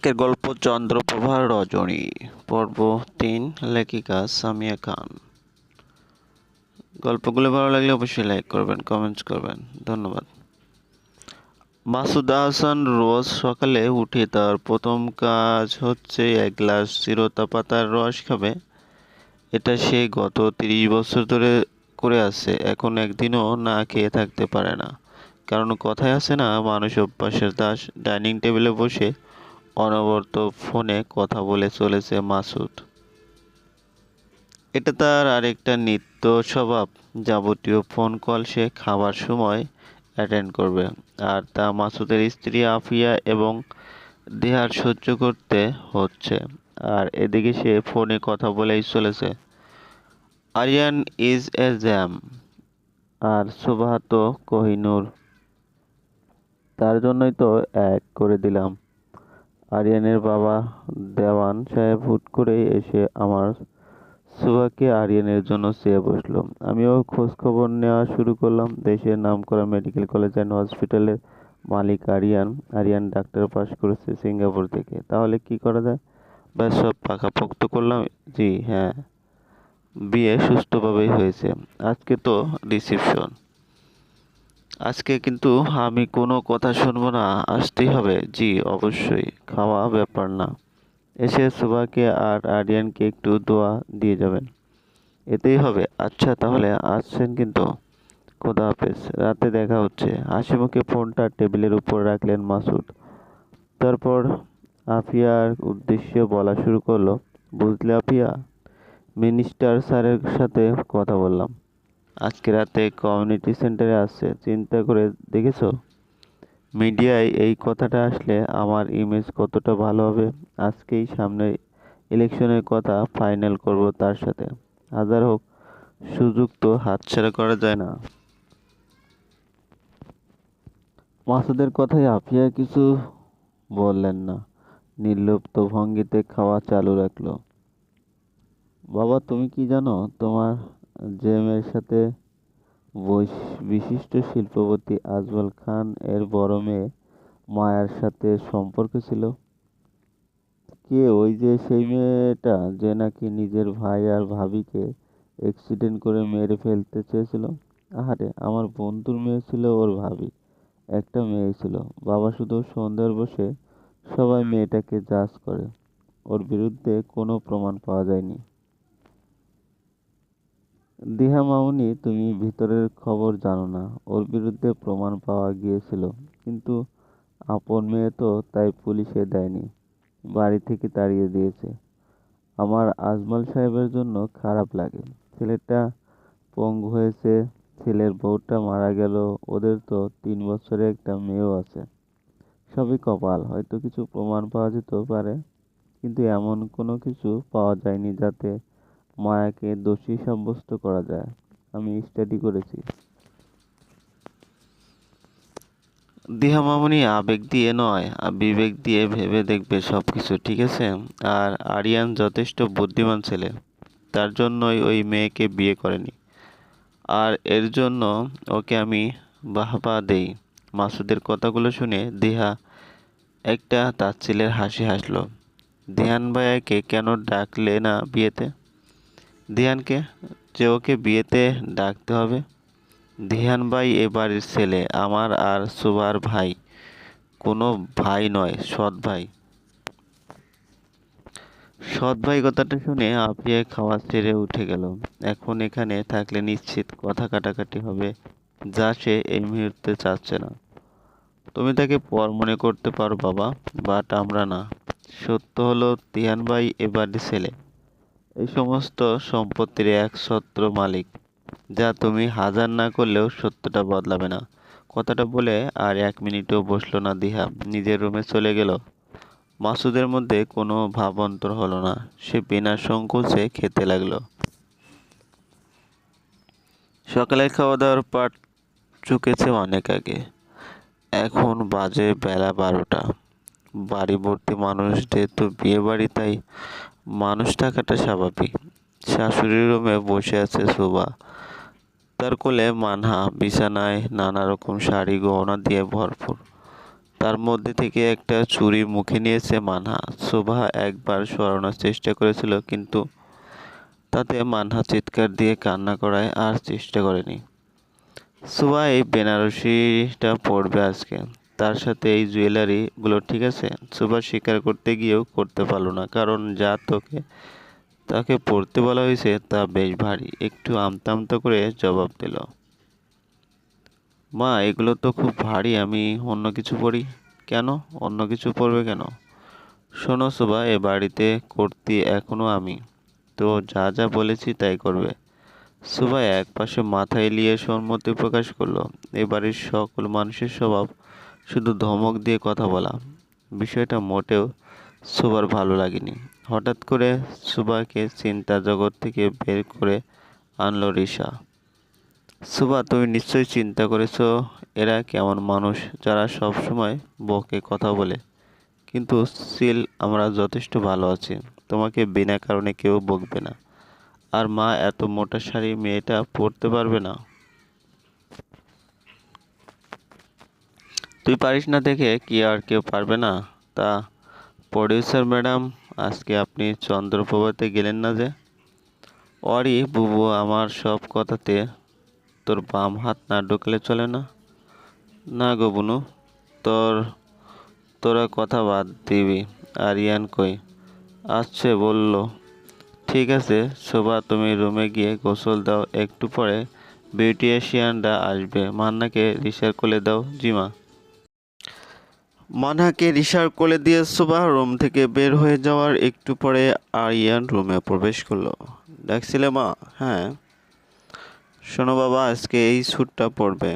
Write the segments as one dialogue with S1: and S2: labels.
S1: আজকের গল্প চন্দ্রপ্রভা রজনী। পর্ব তিন, লেখিকা সামিয়া খান। গল্পগুলো ভালো লাগলে অবশ্যই লাইক করবেন, কমেন্টস করবেন। ধন্যবাদ। মাসুদ হাসান রোজ সকালে উঠে তার প্রথম কাজ হচ্ছে এক গ্লাস চিরতা পাতার রস খাবে। এটা সে গত তিরিশ বছর ধরে করে আসছে। এখন একদিনও না খেয়ে থাকতে পারে না। কারণ কথায় আছে না, মানুষ অভ্যাসের দাস, ডাইনিং টেবিলে বসে অনবরত ফোনে কথা বলে চলেছে মাসুদ। এটা তার আরেকটা নিত্য স্বভাব। যাবতীয় ফোন কল সে খাবার সময় অ্যাটেন্ড করবে। আর তা মাসুদের স্ত্রী আফিয়া এবং দেহার সহ্য করতে হচ্ছে। আর এদিকে সে ফোনে কথা বলেই চলেছে। আরিয়ান ইজ এ জ্যাম আর সুবাহাত কোহিনুর, তার জন্যই তো এক করে দিলাম। আরিয়ানের বাবা দেওয়ান সাহেব হুট করে এসে আমার সুভাকে আরিয়ানের জন্য চেয়ে বসল। আমিও খোঁজ খবর নেওয়া শুরু করলাম। দেশের নামকরা মেডিকেল কলেজ অ্যান্ড হসপিটালের মালিক আরিয়ান। আরিয়ান ডাক্তার পাশ করেছে সিঙ্গাপুর থেকে। তাহলে কি করা যায়? ব্যাস, সব পাকাপোক্ত করলাম। জি হ্যাঁ। বিয়ে সুস্থভাবেই হয়েছে। আজকে তো রিসিপশন আজকে কিন্তু আমি কোনো কথা শুনব না, আসতেই হবে। জি, অবশ্যই, খাওয়া ব্যাপার না। এসে সুবাকে আর আরিয়ানকে একটু দোয়া দিয়ে যাবেন। এতেই হবে। আচ্ছা তাহলে আসছেন কিন্তু। খোদা হাফেজ, রাতে দেখা হচ্ছে। হাসি মুখে ফোনটা টেবিলের উপর রাখলেন মাসুদ। তারপর আফিয়ার উদ্দেশ্যে বলা শুরু করল, বুঝলে আফিয়া? মিনিস্টার স্যারের সাথে কথা বললাম। আজকে রাতে কমিউনিটি সেন্টারে আসছে চিন্তা করে দেখেছ? মিডিয়ায় এই কথাটা আসলে আমার ইমেজ কতটা ভালো হবে? আজকেই সামনে ইলেকশনের কথা ফাইনাল করব তার সাথে। হাজার হোক, সুযোগ তো হাতছাড়া করা যায় না। মাসুদের কথায় আফিয়া কিছু বললেন না। নির্লুপ্ত ভঙ্গিতে খাওয়া চালু রাখল। বাবা, তুমি কি জানো? তোমার যে মেয়ের সাথে বিশিষ্ট শিল্পপতি আজমল খান এর বড় মেয়ে মায়ার সাথে সম্পর্ক ছিল। কে ওই যে সেই মেয়েটা যে নাকি নিজের ভাই আর ভাবিকে অ্যাক্সিডেন্ট করে মেরে ফেলতে চেয়েছিল? আহারে, আমার বন্ধুর মেয়ে ছিল ওর ভাবি, একটা মেয়ে ছিল। বাবা শুধু সন্ধ্যার বসে সবাই মেয়েটাকে জাজ করে। ওর বিরুদ্ধে কোনো প্রমাণ পাওয়া যায়নি। দিহা মামুনি, তুমি ভিতরের খবর জানো না। ওর বিরুদ্ধে প্রমাণ পাওয়া গিয়েছিল, কিন্তু আপন মেয়ে তো তাই পুলিশে দেয়নি, বাড়ি থেকে তাড়িয়ে দিয়েছে। আমার আজমল সাহেবের জন্য খারাপ লাগে। ছেলেটা পঙ্গু হয়েছে, ছেলের বউটা মারা গেল, ওদের তো তিন বছরে একটা মেয়েও আছে। সবই কপাল, হয়তো কিছু প্রমাণ পাওয়া যেতেও পারে, কিন্তু এমন কোনো কিছু পাওয়া যায়নি যাতে মায়াকে দোষী সাব্যস্ত করা যায়। আমি স্টাডি করেছি। দিহা মামনি আবেগ দিয়ে নয়, বিবেক দিয়ে ভেবে দেখবে সব কিছু ঠিক আছে? আর আরিয়ান যথেষ্ট বুদ্ধিমান ছেলে, তার জন্যই ওই মেয়েকে বিয়ে করেনি। আর এর জন্য ওকে আমি বাহবা দেই। মাসুদের কথাগুলো শুনে দিহা একটা তাচ্ছিলের হাসি হাসলো। ধ্যান ভাইয়াকে কেন ডাকলে না বিয়েতে? ধিয়ানকে যে ওকে বিয়েতে ডাকতে হবে। ধিয়ান ভাই, এ বাড়ির ছেলে, আমার আর সুবার ভাই। কোনো ভাই নয়, সৎ ভাই। সৎ ভাই কথাটা শুনে আপনি খাওয়া ছেড়ে উঠে গেল। এখন এখানে থাকলে নিশ্চিত কথা কাটাকাটি হবে, যা সে এই মুহূর্তে চাচ্ছে না। তুমি তাকে পর মনে করতে পারো, বাবা, বাট আমরা না। সত্য হলো তিহান ভাই এ বাড়ির ছেলে। এই সমস্ত সম্পত্তির এক ছত্র মালিক, যা তুমি হাজার না করলেও সত্যটা বদলাবে না। কথাটা বলে আর এক মিনিটও বসল না দিহা। নিজের রুমে চলে গেল। মাসুদের মধ্যে কোনো ভাবান্তর হলো না। সে বিনা সংকোচে খেতে লাগল। সকালের খাওয়া দাওয়ার পাট চুকেছে অনেক আগে। এখন বাজে বেলা বারোটা। বাড়ি ভর্তি মানুষ যেহেতু বিয়ে বাড়ি তাই মানুষ থাকাটা স্বাভাবিক। শাশুড়ির রুমে বসে আছে শোভা। তার কোলে মানহা, বিছানায় নানা রকম শাড়ি, গহনা দিয়ে ভরপুর। তার মধ্যে থেকে একটা চুরি মুখে নিয়েছে মানহা। শোভা একবার সরানোর চেষ্টা করেছিল, কিন্তু তাতে মানহা চিৎকার দিয়ে কান্না করায় আর চেষ্টা করেনি। শোভা এই বেনারসিটা পড়বে আজকে। তার সাথে এই জুয়েলারিগুলো ঠিক আছে? শোভা স্বীকার করতে গিয়েও করতে পারল না, কারণ যা তোকে, তাকে পড়তে বলা হয়েছে তা বেশ ভারী। একটু আমতা আমতা করে জবাব দিল। মা, এগুলো তো খুব ভারী, আমি অন্য কিছু পড়ি? কেন? অন্য কিছু পড়বে কেন? শোনো শোভা এ বাড়িতে করতে এখনও আমি। তো যা যা বলেছি তাই করবে। সুভা এক পাশে মাথা এলিয়ে সম্মতি প্রকাশ করল। এ বাড়ির সকল মানুষের স্বভাব শুধু ধমক দিয়ে কথা বলা। বিষয়টা মোটেও সুবার ভালো লাগেনি। হঠাৎ করে সুবাকে চিন্তা জগৎ থেকে বের করে আনলো রিসা সুবা, তুমি নিশ্চয়ই চিন্তা করেছ এরা কেমন মানুষ যারা সব সময় বকে কথা বলে। কিন্তু সিল আমরা যথেষ্ট ভালো আছি। তোমাকে বিনা কারণে কেউ বকবে না। আর মা, এত মোটা শাড়ি মেয়েটা পরতে পারবে না? তুই পারিস না দেখে, কি আর কেউ পারবে না? তা প্রডিউসার ম্যাডাম আজকে আপনি চন্দ্রপ্রভাতে গেলেন না যে? অরি বুবু, আমার সব কথাতে তোর বাম হাত না ঢুকলে চলে না? না গো বুনু, তোর, তোরা কথা বাদ দিবি। আর ইয়ান কই? আসছে, বলল, ঠিক আছে, শোভা, তুমি রুমে গিয়ে গোসল দাও, একটু পরে বিউটিশিয়ানরা আসবে। মান্নাকে রিসার কোলে দাও, জিমা। মানহাকে রিসার কোলে দিয়ে শোভা রুম থেকে বের হয়ে যাওয়ার একটু পরে আরিয়ান রুমে প্রবেশ করল। ডাকছিলে মা? হ্যাঁ। শোনো বাবা, আজকে এই স্যুটটা পরবে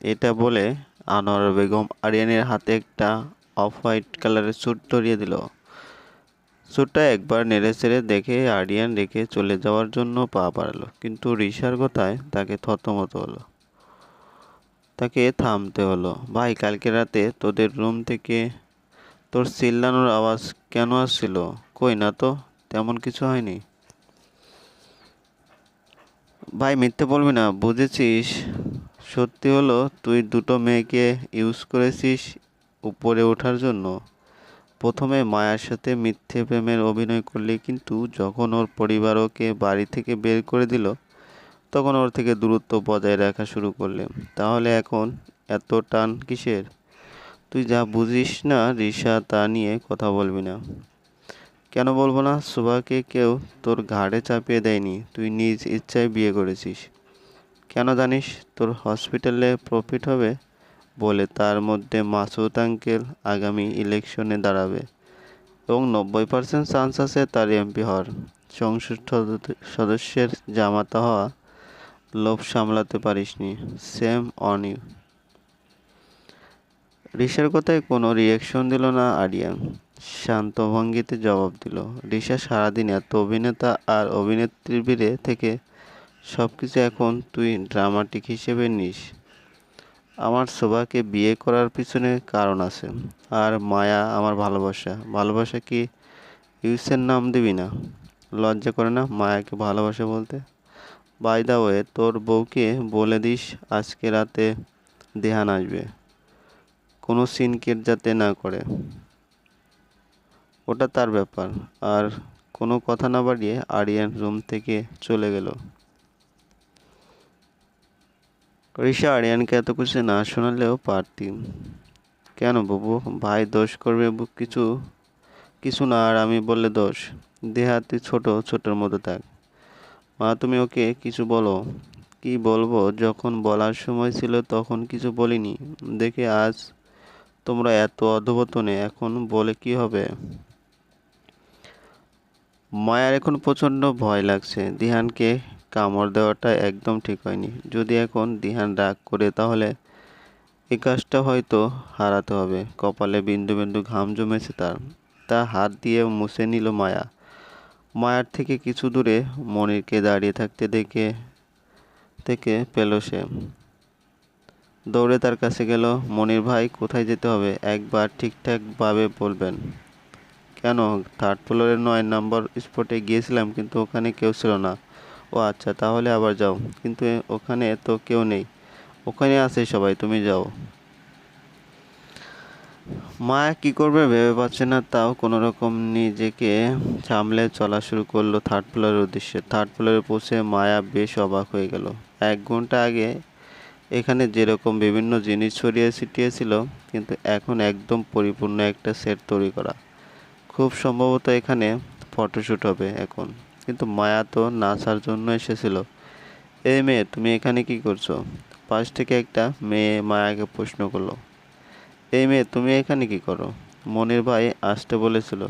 S1: এটা বলে আনোয়ার বেগম আরিয়ানের হাতে একটা অফ হোয়াইট কালারের স্যুট ধরিয়ে দিল। স্যুটটা একবার নেড়ে চেড়ে দেখে আরিয়ান রেখে চলে যাওয়ার জন্য পা বাড়ালো, কিন্তু রিসার কথায় তাকে থতমত হলো। তাকে থামতে হলো। ভাই, কালকে রাতে তোদের রুম থেকে তোর চিল্লানোর আওয়াজ কেন আসছিল? কই না তো, তেমন কিছু হয়নি? ভাই, মিথ্যে বলবি না, বুঝেছিস? সত্যি হলো, তুই দুটো মেয়েকে ইউজ করেছিস উপরে ওঠার জন্য। প্রথমে মায়ার সাথে মিথ্যে প্রেমের অভিনয় করলি, কিন্তু যখন ওর পরিবার ওকে বাড়ি থেকে বের করে দিল তখন ওর থেকে দূরত্ব বজায় রাখা শুরু করলে। তাহলে এখন এত টান কিসের? তুই যা বুঝিস না রিসা তা নিয়ে কথা বলবি না। কেন বলব না? সুভাকে কেউ তোর ঘাড়ে চাপিয়ে দেয়নি। তুই নিজ ইচ্ছায় বিয়ে করেছিস। কেন জানিস তোর হসপিটালে প্রফিট হবে বলে তার মধ্যে মাসুদ আঙ্কেল আগামী ইলেকশনে দাঁড়াবে এবং নব্বই পার্সেন্ট চান্স আছে তার এমপি হওয়ার। সংসদ সদস্যের জামাতা হওয়া লোভ সামলাতে পারিসনি। Shame on you. রিসার কথায় কোনো রিয়াকশন দিল না আরিয়ান শান্ত ভঙ্গিতে জবাব দিল। রিসা সারাদিন এত অভিনেতা আর অভিনেত্রীর ভিড়ে থেকে সব কিছু এখন তুই ড্রামাটিক হিসেবে নিস। আমার শোভাকে বিয়ে করার পিছনে কারণ আছে। আর মায়া আমার ভালোবাসা। ভালোবাসা কি ইউসের নাম দিবি না? লজ্জা করে না মায়াকে ভালোবাসা বলতে? বাই দা ওয়ে তোর বউকে বলে দিস আজকে রাতে দেহান আসবে। কোনো সিনকেট যাতে না করে। ওটা তার ব্যাপার। আর কোনো কথা না বাড়িয়ে আরিয়ান রুম থেকে চলে গেল। ঋষা আরিয়ানকে এত কিছু না শোনালেও পারতি। কেন বাবু? ভাই দোষ করবে কিছু? কিছু না আর আমি বললে দোষ। দেহাতি ছোট, ছোটোর মতো থাক। মা, তুমি ওকে কিছু বলো। কি বলব? যখন বলার সময় ছিল তখন কিছু বলিনি। দেখে আজ তোমরা এত অধবতনে এখন বলে কি হবে? মায়ার এখন প্রচণ্ড ভয় লাগছে। দিহানকে কামড় দেওয়াটা একদম ঠিক হয়নি। যদি এখন দিহান রাগ করে, তাহলে এই কাজটা হয়তো হারাতে হবে। কপালে বিন্দু বিন্দু ঘাম জমেছে তার। তা হাত দিয়ে মুছে নিল মায়া। মায়ার থেকে কিছু দূরে মনিরকে দাঁড়িয়ে থাকতে দেখে থেকে পেল সে। দৌড়ে তার কাছে গেল, মনির ভাই, কোথায় যেতে হবে? একবার ঠিকঠাকভাবে বলবেন। কেন? থার্ড ফ্লোরের নয় নম্বর স্পটে গিয়েছিলাম, কিন্তু ওখানে কেউ ছিল না। ও আচ্ছা তাহলে আবার যাও। কিন্তু ওখানে তো কেউ নেই। ওখানে আছে সবাই, তুমি যাও। মায়া কি করবে ভেবে পাচ্ছে না, তাও কোনো রকম নিজেকে সামলে চলা শুরু করল থার্ড ফ্লোরের উদ্দেশ্যে। থার্ড ফ্লোরে পৌঁছে মায়া বেশ অবাক হয়ে গেল। এক ঘণ্টা আগে এখানে যেরকম বিভিন্ন জিনিস ছড়িয়ে ছিটিয়েছিল, কিন্তু এখন একদম পরিপূর্ণ একটা সেট তৈরি করা। খুব সম্ভবত এখানে ফটোশ্যুট হবে এখন। কিন্তু মায়া তো নাচার জন্য এসেছিল। এই মেয়ে, তুমি এখানে কি করছ? পাশ থেকে একটা মেয়ে মায়াকে প্রশ্ন করল। এই মেয়ে তুমি এখানে কি করো? মনির ভাই আসতে বলেছিল।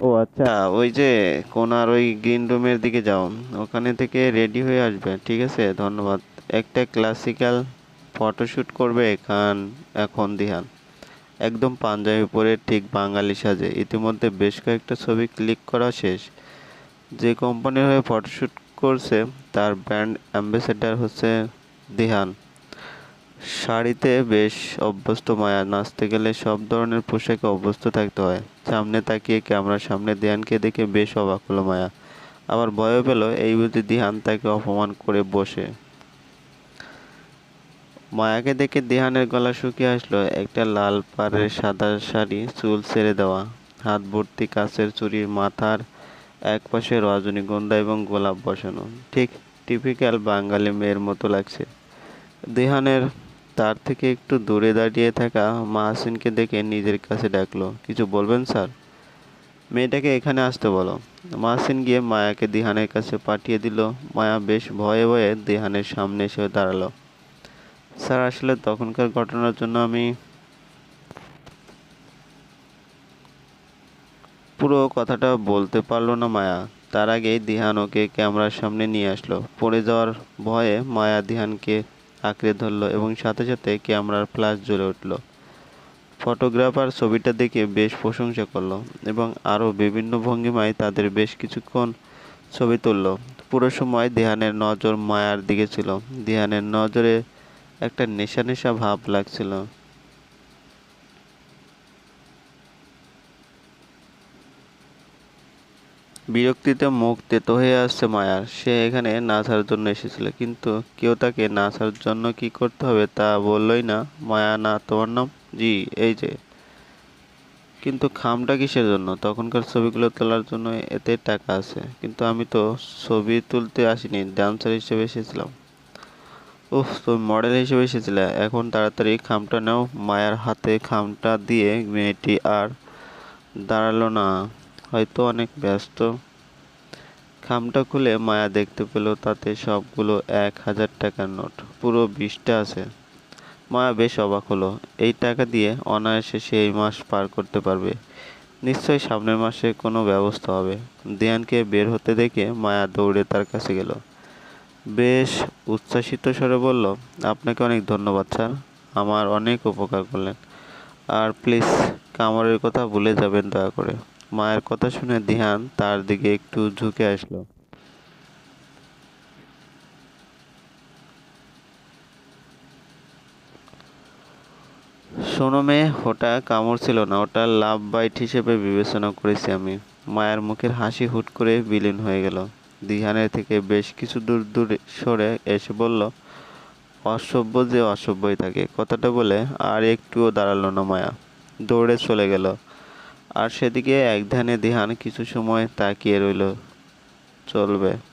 S1: ও আচ্ছা। ওই যে কোনার ওই গ্রিন রুমের দিকে যাও। ওখানে থেকে রেডি হয়ে আসবে ঠিক আছে? ধন্যবাদ। একটা ক্লাসিক্যাল ফটোশ্যুট করবে এখান এখন দিহান। একদম পাঞ্জাবি পরে ঠিক বাঙালি সাজে। ইতিমধ্যে বেশ কয়েকটা ছবি ক্লিক করা শেষ। যে কোম্পানির হয়ে ফটোশ্যুট করছে তার ব্র্যান্ড অ্যাম্বাসেডার হচ্ছে দিহান। শাড়িতে বেশ অভ্যস্ত মায়া, নাচতে গেলে সব ধরনের পোশাকে অভ্যস্ত থাকতে হয়। সামনে তাকিয়ে ক্যামেরার সামনে দিহানকে দেখে বেশ অবাক হলো মায়া। আবার ভয়ও পেল এই বুঝি দিহান তাকে অপমান করে বসে। মায়াকে দেখে দিহানের গলা শুকিয়ে আসলো একটা লাল পাড়ের সাদা শাড়ি, চুল ছেড়ে দেওয়া, হাত ভর্তি কাছের চুড়ি মাথার একপাশে রজনীগন্ধা এবং গোলাপ বসানো। ঠিক টিপিক্যাল বাঙালি মেয়ের মতো লাগছে। দিহানের তার থেকে একটু দূরে দাঁড়িয়ে থাকা মাহসিনকে দেখে নিজের কাছে ডাকলো, কিছু বলবেন, স্যার? মেয়েটাকে এখানে আসতে বলো। মাহসিন গিয়ে মায়াকে দিহানের কাছে পাঠিয়ে দিল। মায়া বেশ ভয়ে ভয়ে দিহানের সামনে এসে দাঁড়াল। স্যার, আসলে তখনকার ঘটনার জন্য আমি পুরো কথাটা বলতে পারল না মায়া। তার আগেই দিহান ওকে ক্যামেরার সামনে নিয়ে আসলো। পড়ে যাওয়ার ভয়ে মায়া দিহানকে আঁকড়ে ধরলো এবং সাথে সাথে ক্যামেরার ফ্ল্যাশ জ্বলে উঠল। ফটোগ্রাফার ছবিটা দেখে বেশ প্রশংসা করল এবং আরও বিভিন্ন ভঙ্গিমায় তাদের বেশ কিছুক্ষণ ছবি তুললো। পুরো সময় দিহানের নজর মায়ার দিকে ছিল। দিহানের নজরে একটা নেশা নেশা ভাব লাগছিল। বিরক্তিতে মুখ তেতো হয়ে আসছে মায়ার। সে এখানে নাচার জন্য এসেছিল, কিন্তু কেউ তাকে নাচার জন্য কি করতে হবে তা বললই না। মায়া, না, তোমার নাম? জি, এই যে। কিন্তু খামটা কিসের জন্য? তখনকার ছবিগুলো তোলার জন্য এতে টাকা আছে, কিন্তু আমি তো ছবি তুলতে আসিনি, ডান্সার হিসেবে এসেছিলাম। উফ, তুমি মডেল হিসেবে এসেছিলে। এখন তাড়াতাড়ি খামটা নাও। মায়ার হাতে খামটা দিয়ে মেয়েটি আর দাঁড়াল না। হয়তো অনেক ব্যস্ত। খামটা খুলে মায়া দেখতে পেল তাতে সবগুলো এক হাজার টাকার নোট, পুরো বিশটা আছে। মায়া বেশ অবাক হলো, এই টাকা দিয়ে অনায়াসে সে এই মাস পার করতে পারবে। নিশ্চয়ই সামনের মাসে কোনো ব্যবস্থা হবে। দিয়ানকে বের হতে দেখে মায়া দৌড়ে তার কাছে গেল। বেশ উচ্ছ্বাসিত স্বরে বলল, আপনাকে অনেক ধন্যবাদ, স্যার। আমার অনেক উপকার করলেন। আর প্লিজ কামড়ের কথা ভুলে যাবেন দয়া করে। মায়ের কথা শুনে ধ্যান তার দিকে একটু ঝুঁকে আসলো। শোনো মেয়ে, ওটা কামড় ছিল না, ওটা লাভ বাইট হিসেবে বিবেচনা করেছি আমি। মায়ের মুখের হাসি হুট করে বিলীন হয়ে গেল। দিহানের থেকে বেশ কিছু দূর দূর সরে এসে বলল, অসভ্য যে অসভ্যই থাকে। কথাটা বলে আর একটুও দাঁড়াল না মায়া। দৌড়ে চলে গেল। আর সেদিকে এক ধ্যানে দিহান কিছু সময় তাকিয়ে রইল। চলবে।